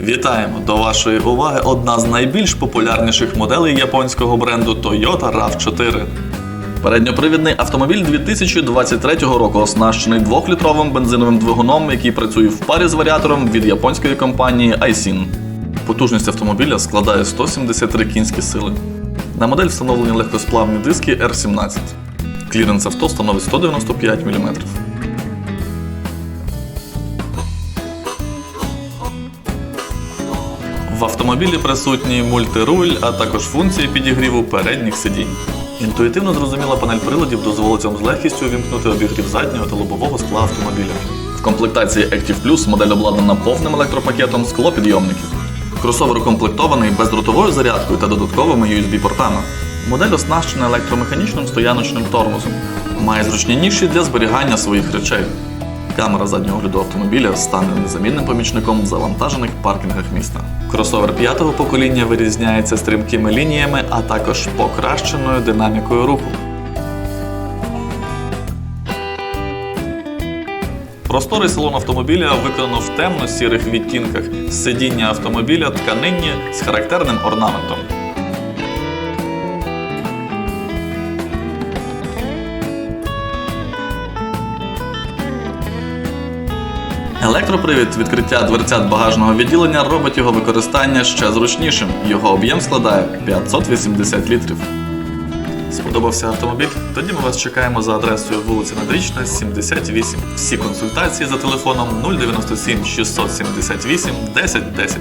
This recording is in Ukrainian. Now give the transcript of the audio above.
Вітаємо! До вашої уваги одна з найбільш популярніших моделей японського бренду Toyota RAV4. Передньопривідний автомобіль 2023 року оснащений 2-літровим бензиновим двигуном, який працює в парі з варіатором від японської компанії Aisin. Потужність автомобіля складає 173 кінські сили. На модель встановлені легкосплавні диски R17. Кліренс авто становить 195 мм. В автомобілі присутній мультируль, а також функції підігріву передніх сидінь. Інтуїтивно зрозуміла панель приладів дозволить вам з легкістю увімкнути обігрів заднього та лобового скла автомобіля. В комплектації Active Plus модель обладнана повним електропакетом склопідйомників. Кросовер укомплектований бездротовою зарядкою та додатковими USB-портами. Модель оснащена електромеханічним стояночним тормозом. Має зручні ніші для зберігання своїх речей. Камера заднього огляду автомобіля стане незамінним помічником в завантажених паркінгах міста. Кросовер п'ятого покоління вирізняється стрімкими лініями, а також покращеною динамікою руху. Просторий салон автомобіля виконано в темно-сірих відтінках. Сидіння автомобіля тканинні з характерним орнаментом. Електропривід відкриття дверцят багажного відділення робить його використання ще зручнішим. Його об'єм складає 580 літрів. Сподобався автомобіль? Тоді ми вас чекаємо за адресою вулиця Надрічна, 78. Всі консультації за телефоном 097 678 1010.